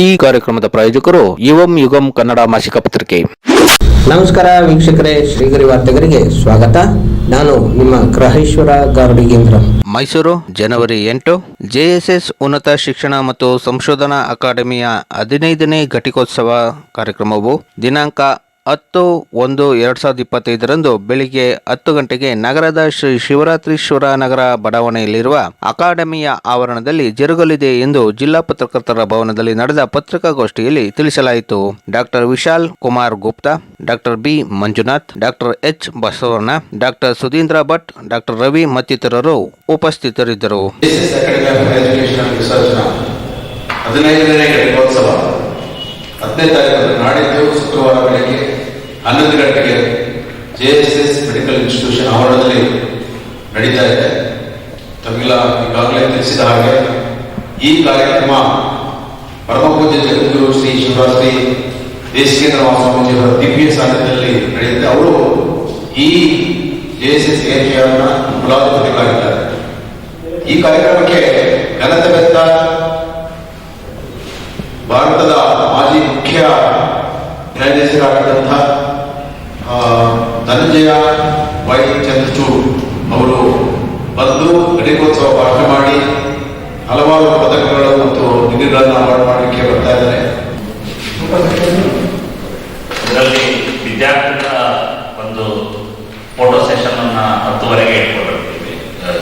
ಈ ಕಾರ್ಯಕ್ರಮದ ಪ್ರಾಯೋಜಕರು ಯುವಂ ಯುಗಂ ಕನ್ನಡ ಮಾಸಿಕ ಪತ್ರಿಕೆ. ನಮಸ್ಕಾರ ವೀಕ್ಷಕರೇ ಶ್ರೀಗರಿ ವಾರ್ತೆಗರಿಗೆ ಸ್ವಾಗತ. ನಾನು ನಿಮ್ಮ ಗ್ರಹೇಶ್ವರ ಗಾರ್ಡಿಗೇಂದ್ರ. ಮೈಸೂರು ಜನವರಿ ಎಂಟು ಜೆಎಸ್ಎಸ್ ಉನ್ನತ ಶಿಕ್ಷಣ ಮತ್ತು ಸಂಶೋಧನಾ ಅಕಾಡೆಮಿಯ ಹದಿನೈದನೇ ಘಟಿಕೋತ್ಸವ ಕಾರ್ಯಕ್ರಮವು ದಿನಾಂಕ ಹತ್ತು ಒಂದು ಎರಡು ಸಾವಿರದ ಇಪ್ಪತ್ತೈದರಂದು ಬೆಳಿಗ್ಗೆ ಹತ್ತು ಗಂಟೆಗೆ ನಗರದ ಶ್ರೀ ಶಿವರಾತ್ರೀಶ್ವರ ನಗರ ಬಡಾವಣೆಯಲ್ಲಿರುವ ಅಕಾಡೆಮಿಯ ಆವರಣದಲ್ಲಿ ಜರುಗಲಿದೆ ಎಂದು ಜಿಲ್ಲಾ ಪತ್ರಕರ್ತರ ಭವನದಲ್ಲಿ ನಡೆದ ಪತ್ರಿಕಾಗೋಷ್ಠಿಯಲ್ಲಿ ತಿಳಿಸಲಾಯಿತು. Doctor Vishal Kumar Gupta, doctor B Manjunath, doctor H Basavanna, doctor Sudheendra Bhat, doctor Ravi ಮತ್ತಿತರರು ಉಪಸ್ಥಿತರಿದ್ದರು. ಹದಿನೈದನೇ ನಾಡಿದ್ದು ಶುಕ್ರವಾರ ಬೆಳಗ್ಗೆ ಹನ್ನೊಂದು ಗಂಟೆಗೆ ಎಸ್ ಮೆಡಿಕಲ್ ಇನ್ಸ್ಟಿಟ್ಯೂಷನ್ ಆವರಣದಲ್ಲಿ ನಡೀತಾ ಇದೆ. ತಮಿಳ ಈಗಾಗಲೇ ತಿಳಿಸಿದ ಹಾಗೆ ಈ ಕಾರ್ಯಕ್ರಮ ಪರಮಪೂಜ್ಯ ಜಗದ್ಗುರು ಶ್ರೀ ಶಿವರಾತ್ರಿ ದೇಶಿಕೇಂದ್ರ ಮಹಾಸ್ವಾಮೀಜಿಯವರ ದಿವ್ಯ ಸಾನ್ನಿಧ್ಯದಲ್ಲಿ ನಡೆಯುತ್ತೆ. ಅವರು ಈ ಜೆ ಎಸ್ ಎಸ್ ಎನ್ಜಿಆರ್ನ ಕುಲಾಧಿಪತಿಗಳಾಗಿದ್ದಾರೆ ಈ ಕಾರ್ಯಕ್ರಮಕ್ಕೆ ಘನತೆ ಬೆತ್ತ ಭಾರತದ ಮಾಜಿ ಮುಖ್ಯ ನ್ಯಾಯಾಧೀಶರಾಗಿದ್ದಂಥ ಆ, ಧನಂಜಯ ವೈ ಚಂದ್ರಚೂಡ್ ಅವರು ಬಂದು ಘಟಿಕೋತ್ಸವ ಭಾಷಣ ಮಾಡಿ ಹಲವಾರು ಪದಕಗಳು ಮತ್ತು ಡಿಗ್ರಿಗಳನ್ನು ಅವಾರ್ಡ್ ಮಾಡಲಿಕ್ಕೆ ಬರ್ತಾ ಇದ್ದಾರೆ. ಇದರಲ್ಲಿ ವಿದ್ಯಾರ್ಥಿಗಳ ಒಂದು ಫೋಟೋ ಸೆಷನ್ ಅನ್ನ ಹತ್ತುವರೆಗೆ ಇಟ್ಕೊಂಡಿರ್ತೀವಿ.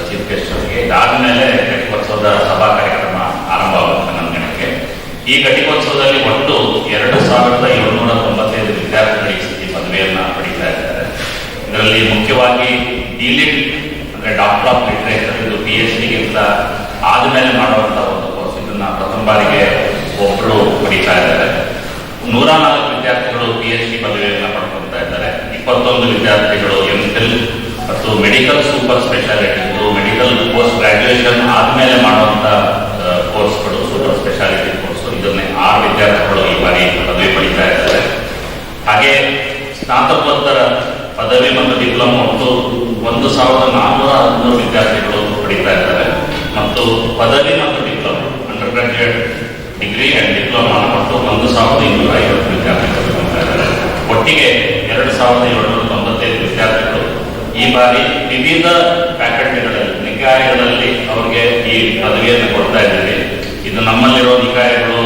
ಚೀಫ್ ಗೆಸ್ಟ್ ಅವರಿಗೆ. ಇದಾದ್ಮೇಲೆ ಘಟಿಕೋತ್ಸವದ ಸಭಾ ಕಾರ್ಯಕ್ರಮ ಆರಂಭವಾಗುತ್ತೆ ನಮ್ಮ ಗಣಕ್ಕೆ ಈ ಘಟಿಕೋತ್ಸವದಲ್ಲಿ ಒಟ್ಟು ಎರಡು ಸಾವಿರದ ಏಳ್ನೂರ ತೊಂಬತ್ತೈದು ವಿದ್ಯಾರ್ಥಿಗಳು ಈ ಸತಿ ಪದವಿಯನ್ನ ಪಡೀತಾ ಇದ್ದಾರೆ ಇದರಲ್ಲಿ ಮುಖ್ಯವಾಗಿ ಡಿಲಿಟ್ ಅಂದ್ರೆ ಡಾಕ್ಟರ್ ಆಫ್ ಲಿಟ್ರೇಚರ್ ಇದು ಪಿ ಎಚ್ ಡಿಗಿಂತ ಆದ್ಮೇಲೆ ಮಾಡುವಂತಹ ಒಂದು ಕೋರ್ಸ್ ಇದನ್ನ ಪ್ರಥಮ ಬಾರಿಗೆ ಒಬ್ಬರು ಪಡೀತಾ ಇದ್ದಾರೆ. ನೂರ ನಾಲ್ಕು ವಿದ್ಯಾರ್ಥಿಗಳು ಪಿ ಎಚ್ ಡಿ ಪದವಿಯನ್ನು ಪಡ್ಕೊಳ್ತಾ ಇದ್ದಾರೆ. ಇಪ್ಪತ್ತೊಂದು ವಿದ್ಯಾರ್ಥಿಗಳು ಎಂ ಫಿಲ್ ಮತ್ತು medical super speciality medical post graduation ಆದ್ಮೇಲೆ ಮಾಡುವಂತ ಕೋರ್ಸ್ಗಳು ಸೂಪರ್ ಸ್ಪೆಷಾಲಿಟಿ ಕೋರ್ಸ್ ಇದನ್ನೇ ಆರು ವಿದ್ಯಾರ್ಥಿಗಳು ಈ ಬಾರಿ ಪದವಿ ಪಡಿತಾ ಇದ್ದಾರೆ. ಹಾಗೆ ಸ್ನಾತಕೋತ್ತರ ಪದವಿ ಮತ್ತು ಡಿಪ್ಲೊಮಾ ಒಟ್ಟು ಒಂದು ಸಾವಿರದ ನಾನ್ನೂರ ಹದಿಮೂರು ವಿದ್ಯಾರ್ಥಿಗಳು ಪಡಿತಾ ಇದ್ದಾರೆ. ಮತ್ತು ಪದವಿ ಮತ್ತು diploma under graduate degree and diploma ಮತ್ತು ಒಂದು ಸಾವಿರದ ಇನ್ನೂರ ಐವತ್ತು ವಿದ್ಯಾರ್ಥಿಗಳು ಇದ್ದಾರೆ. ಒಟ್ಟಿಗೆ ಎರಡು ಸಾವಿರದ ಏಳ್ನೂರ ತೊಂಬತ್ತೈದು ವಿದ್ಯಾರ್ಥಿಗಳು ಈ ಬಾರಿ ವಿವಿಧ ಫ್ಯಾಕಲ್ಟಿಗಳಲ್ಲಿ ನಿಕಾಯಗಳಲ್ಲಿ ಅವರಿಗೆ ಈ ಪದವಿಯನ್ನು ಕೊಡ್ತಾ ಇದ್ದೀವಿ. ಇದು ನಮ್ಮಲ್ಲಿರೋ ನಿಕಾಯಗಳು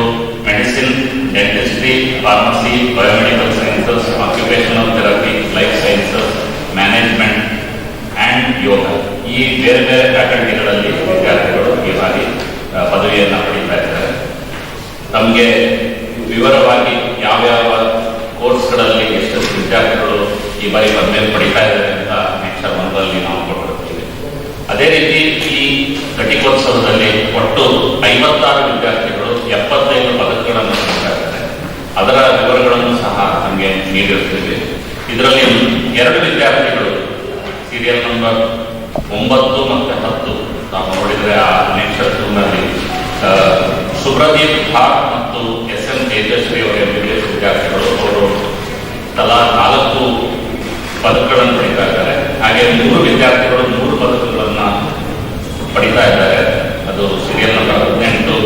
ಮೆಡಿಸಿನ್ ಡೆಂಟಿಸ್ಟ್ರಿ ಫಾರ್ಮಸಿ ಬಯೋಮೆಡಿಕಲ್ ಈ ಬೇರೆ ಬೇರೆ ಫ್ಯಾಕಲ್ಟಿಗಳಲ್ಲಿ ವಿದ್ಯಾರ್ಥಿಗಳು ಈ ಬಾರಿ ಪದವಿಯನ್ನು ಪಡೀತಾ ಇದ್ದಾರೆ. ನಮಗೆ ವಿವರವಾಗಿ ಯಾವ್ಯಾವ ಕೋರ್ಸ್ಗಳಲ್ಲಿ ಎಷ್ಟೆಷ್ಟು ವಿದ್ಯಾರ್ಥಿಗಳು ಈ ಬಾರಿ ಪದವಿಯನ್ನು ಪಡಿತಾ ಇದ್ದಾರೆ ಅಂತ ನೆಕ್ಸ್ಟ್ ಒಂದರಲ್ಲಿ ನಾವು ಕೊಟ್ಟಿರ್ತೀವಿ. ಅದೇ ರೀತಿ ಈ ಘಟಿಕೋತ್ಸವದಲ್ಲಿ ಒಟ್ಟು ಐವತ್ತಾರು ವಿದ್ಯಾರ್ಥಿಗಳು ಎಪ್ಪತ್ತೈದು ಪದಕಗಳನ್ನು ಪಡಿತಾ ಇದ್ದಾರೆ. ಅದರ ವಿವರಗಳನ್ನು ಸಹ ನಮಗೆ ನೀಡಿರ್ತೀವಿ. ಇದರಲ್ಲಿ ಎರಡು ವಿದ್ಯಾರ್ಥಿಗಳು ಸೀರಿಯಲ್ ನಂಬರ್ ಒಂಬತ್ತು ಮತ್ತು ಹತ್ತು. ನಾವು ನೋಡಿದ್ರೆ ಆ ನಿಕ್ಷತ್ರದಲ್ಲಿ ಸುಬ್ರದೀಪ್ ಭಾಟ್ ಮತ್ತು ಎಸ್ ಎಂ ತೇಜಸ್ವಿ ಅವರ ಎಂ ಬಿ ಎಸ್ ವಿದ್ಯಾರ್ಥಿಗಳು ಅವರು ತಲಾ ನಾಲ್ಕು ಪದಕಗಳನ್ನು ಪಡಿತಾ ಇದ್ದಾರೆ. ಹಾಗೆ ಮೂರು ವಿದ್ಯಾರ್ಥಿಗಳು ಮೂರು ಪದಕಗಳನ್ನ ಪಡಿತಾ ಇದ್ದಾರೆ. ಅದು ಸೀರಿಯಲ್ ನಂಬರ್ ಹದಿನೆಂಟು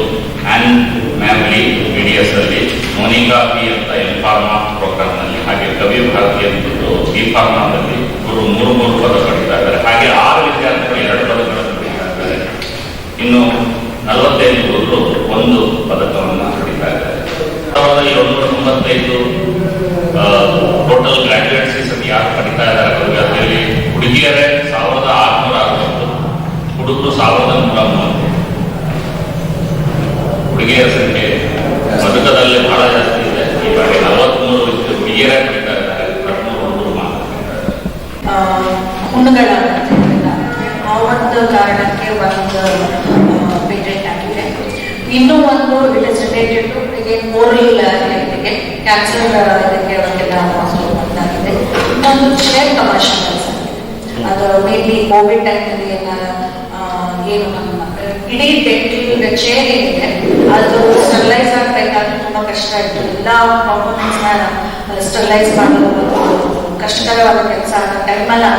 ಆ್ಯಂಡ್ ಮ್ಯಾಮ್ಲಿ ಬಿ ಡಿ ಎಸ್ ಅಲ್ಲಿ, ಮೋನಿಕಾ ಪಿ ಅಂತ ಎಂ ಫಾರ್ಮಾ ಪ್ರೋಗ್ರಾಮ್ನಲ್ಲಿ, ಹಾಗೆ ಕವಿ ಭಾರತಿ ಅಂತ ಬಿ ಫಾರ್ಮಾದಲ್ಲಿ ಇವರು ಮೂರು ಮೂರು ಪದಕ ಪಡಿತಾ ಇದ್ದಾರೆ. ಹಾಗೆ ಆರು ವಿದ್ಯಾರ್ಥಿಗಳು ಎರಡು ಪದಕಗಳನ್ನು ಪಡಿತಾ ಇದ್ದಾರೆ ಇನ್ನು ನಲವತ್ತೈದು ಹುಡುಗರು ಒಂದು ಪದಕವನ್ನು ಪಡಿತಾ ಇದ್ದಾರೆ ಸಾವಿರದ ತೊಂಬತ್ತೈದು ಟೋಟಲ್ ಗ್ರಾಜ್ಯುಯೇಟ್ಸ್ ಈ ಸತಿ ಯಾರು ಪಡಿತಾ ಇದ್ದಾರೆ ಪದವಿಯಲ್ಲಿ ಹುಡುಗಿಯರೇ ಸಾವಿರದ ಆರ್ನೂರ ಅರವತ್ತು, ಹುಡುಗರು ಸಾವಿರದ ನೂರ ಮೂವತ್ತು. ಹುಡುಗಿಯರ ಸಂಖ್ಯೆ ಪದಕದಲ್ಲಿ ಬಹಳ ಜಾಸ್ತಿ ಇದೆ. ಈ ಬಾರಿ ನಲವತ್ಮೂರು ಹುಡುಗಿಯರೇ ಪಡಿತಾ ಇದ್ದಾರೆ. ಹದಿಮೂರು ಮಾತ್ರ ಒಂದು ಕಾರಣಕ್ಕೆ ಒಂದು ಪೇಟೆಂಟ್ ಆಗಿದೆ ಇನ್ನೂ ಒಂದು it is related to oral ಇದಕ್ಕೆ ಕ್ಯಾನ್ಸರ್ ಇದಕ್ಕೆ ಅವಕ್ಕೆಲ್ಲ ಆಗಿದೆ ಇನ್ನೊಂದು ಶೇರ್ ಕಮರ್ಷಿಯಲ್ಸ್ ಅದು ಮೇ ಬಿ ಕೋವಿಡ್ ಟೈಮಲ್ಲಿ ಎಲ್ಲ ಏನು ನಮ್ಮ ಇಡೀ ಡೆಂಟಲ್ ಚೇರ್ ಏನಿದೆ, ಅದು ಸ್ಟರ್ಲೈಸ್ ಆಗಬೇಕಾದ್ರೆ ತುಂಬ ಕಷ್ಟ ಇತ್ತು ಎಲ್ಲ ಕಾಂಪೋನೆಂಟ್ಸ್ನ ಸ್ಟರ್ಲೈಸ್ ಮಾಡೋದು ಕಷ್ಟಕರವಾದ ಕೆಲಸ ಆಗೋ ಟೈಮಲ್ಲಿ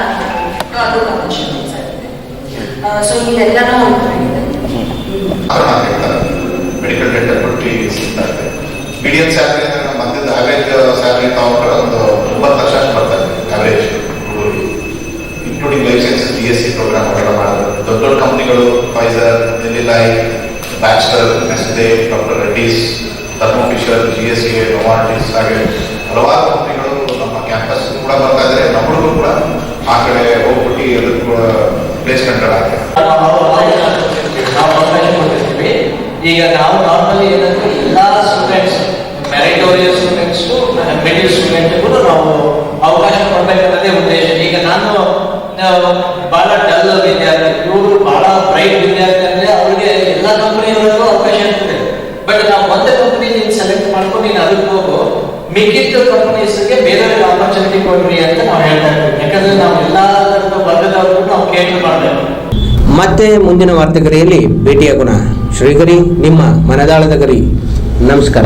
ಅದು ಕಮರ್ಷಿಯಲ್ಸ್ ಆಗಿದೆ ಸೊ ಇದೆಲ್ಲನೂ ಇದೆ. ಮೆಡಿಕಲ್ ಡೆಂಟಲ್ ಕೊಟ್ಟು ಸಿಗ್ತಾರೆ ಮೀಡಿಯಂ ಸ್ಯಾಲರಿ ಅಂದ್ರೆ ನಮ್ಮ ಮಂದಿದ ಆವರೇಜ್ ಸ್ಯಾಲರಿ ತಗೊಂಡ್ರೆ ಒಂದು ಒಂಬತ್ತು ಲಕ್ಷ ಅಷ್ಟು ಬರ್ತಾರೆ average including life sciences B S C program ಅವರೆಲ್ಲ ಮಾಡಿದ್ರು ದೊಡ್ಡ ದೊಡ್ಡ ಕಂಪ್ನಿಗಳು Pfizer Eli Lilly Baxter Nestle doctor Reddy's Thermo Fisher G S K Novartis ಹಾಗೆ ಹಲವಾರು ಕಂಪ್ನಿಗಳು ನಮ್ಮ ಕ್ಯಾಂಪಸ್ ಕೂಡ ಬರ್ತಾ ಇದ್ದಾರೆ ನಮ್ಮಳಿಗೂ ಕೂಡ ಆ ಕಡೆ ಹೋಗ್ಬಿಟ್ಟು ಅದಕ್ಕೆ ಪ್ಲೇಸ್ಮೆಂಟ್ಗಳಾಗಿದೆ ನಾವು ಅವಕಾಶ ಕೊಡ್ತಿರ್ತೀವಿ. ನಾವು ಅವಕಾಶ ಕೊಡ್ತಿರ್ತೀವಿ ಈಗ ನಾವು ನಾರ್ಮಲಿ ಏನಂದ್ರೆ ಎಲ್ಲಾ ಸ್ಟೂಡೆಂಟ್ಸ್ ಮೆರಿಟೋರಿಯಸ್ ಸ್ಟೂಡೆಂಟ್ಸ್ ಮಿಡಿಲ್ ಸ್ಟೂಡೆಂಟ್ಗಳು ನಾವು ಅವಕಾಶ ಕೊಡಬೇಕನ್ನೋದೇ ಉದ್ದೇಶ. ಈಗ ನಾನು ಬಹಳ ಡಲ್ ವಿದ್ಯಾರ್ಥಿ. ಇವರು ಬಹಳ ಬ್ರೈಟ್ ವಿದ್ಯಾರ್ಥಿ ಅಂದ್ರೆ ಅವ್ರಿಗೆ ಎಲ್ಲ ಕಂಪನಿಗಳಲ್ಲೂ ಅವಕಾಶ ಇರ್ತದೆ. ಬಟ್ ನಾವು ಒಂದೇ ಕಂಪನಿ ನೀನು ಸೆಲೆಕ್ಟ್ ಮಾಡ್ಕೊಂಡು ನೀನು ಅದಕ್ಕೆ ಹೋಗು. ಮಿಕ್ಕಿದ್ದ ಕಂಪನೀಸ್ಗೆ ಬೇರೆ ಆಪರ್ಚುನಿಟಿ ಕೊಡ್ರಿ ಅಂತ ನಾವು ಹೇಳ್ತಾ ಇದ್ದೀವಿ ಯಾಕಂದ್ರೆ ನಾವು ಎಲ್ಲಾ ವರ್ಗದವ್ರಿಗೂ ನಾವು ಕೇಟರ್ ಮಾಡಬೇಕು. ಮತ್ತೆ ಮುಂದಿನ ವಾರ್ತೆಗರಿಯಲ್ಲಿ ಭೇಟಿಯಾಗೋಣ. ಶ್ರೀಗರಿ ನಿಮ್ಮ ಮನದಾಳದ ಗರಿ. ನಮಸ್ಕಾರ.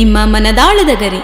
ನಿಮ್ಮ ಮನದಾಳದ ಗರಿ.